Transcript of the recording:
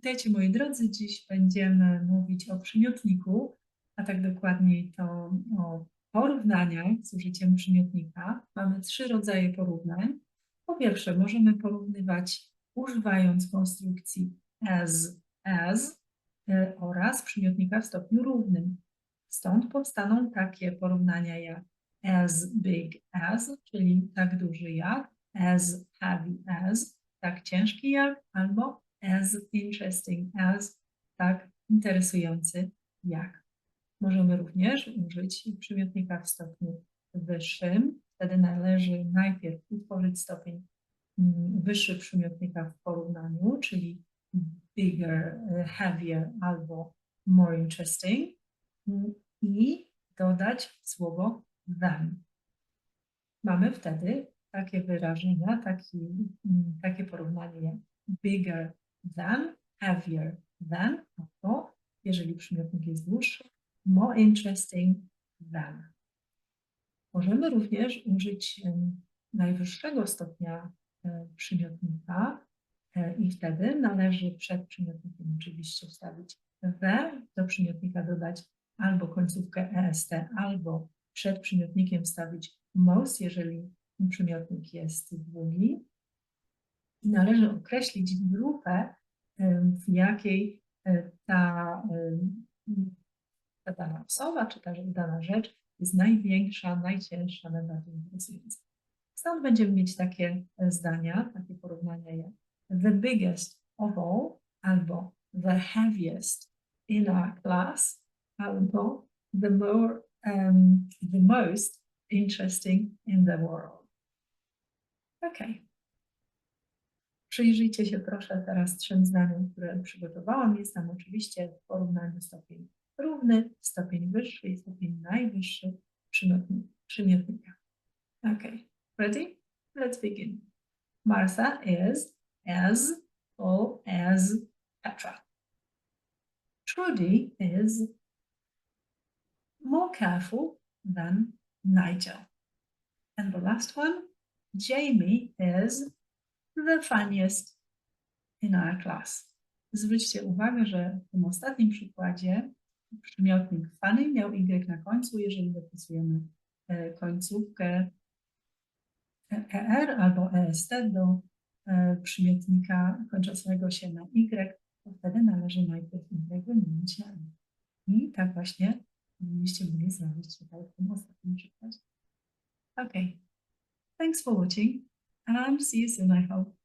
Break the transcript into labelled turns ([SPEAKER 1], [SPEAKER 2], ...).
[SPEAKER 1] Witajcie moi drodzy. Dziś będziemy mówić o przymiotniku, a tak dokładniej to o porównaniach z użyciem przymiotnika. Mamy trzy rodzaje porównań. Po pierwsze, możemy porównywać używając konstrukcji as, as y, oraz przymiotnika w stopniu równym. Stąd powstaną takie porównania jak as big as, czyli tak duży jak, as heavy as, tak ciężki jak, albo as interesting as, tak interesujący jak. Możemy również użyć przymiotnika w stopniu wyższym. Wtedy należy najpierw utworzyć stopień mm, wyższy przymiotnika w porównaniu, czyli bigger, heavier albo more interesting mm, i dodać słowo than. Mamy wtedy takie wyrażenia, taki, mm, takie porównanie jak bigger than, heavier than, albo jeżeli przymiotnik jest dłuższy, more interesting than. Możemy również użyć najwyższego stopnia e, przymiotnika e, i wtedy należy przed przymiotnikiem oczywiście wstawić the, do przymiotnika dodać albo końcówkę est, albo przed przymiotnikiem wstawić most, jeżeli przymiotnik jest długi. I należy określić grupę, w jakiej e, ta, ta dana osoba, czy ta dana rzecz jest największa, najcięższa, najbardziej interesująca. Stąd będziemy mieć takie e, zdania, takie porównania jak the biggest of all, albo the heaviest in our class, albo the more, um, the most interesting in the world. Okej. Przyjrzyjcie się proszę teraz trzem zdaniom, które przygotowałam. Jest tam oczywiście w porównaniu stopień równy, stopień wyższy i stopień najwyższy przymiotni- przymiotnika. Okay, ready? Let's begin. Martha is as tall as Petra. Trudy is more careful than Nigel. And the last one, Jamie is the funniest in our class. Zwróćcie uwagę, że w tym ostatnim przykładzie przymiotnik funny miał y na końcu, jeżeli dopisujemy e, końcówkę er albo est do e, przymiotnika kończącego się na y, to wtedy należy najpierw y wymienić na i. I tak właśnie powinniście mogli zrobić tutaj w tym ostatnim przykładzie. Okay. Thanks for watching and see you soon, I hope.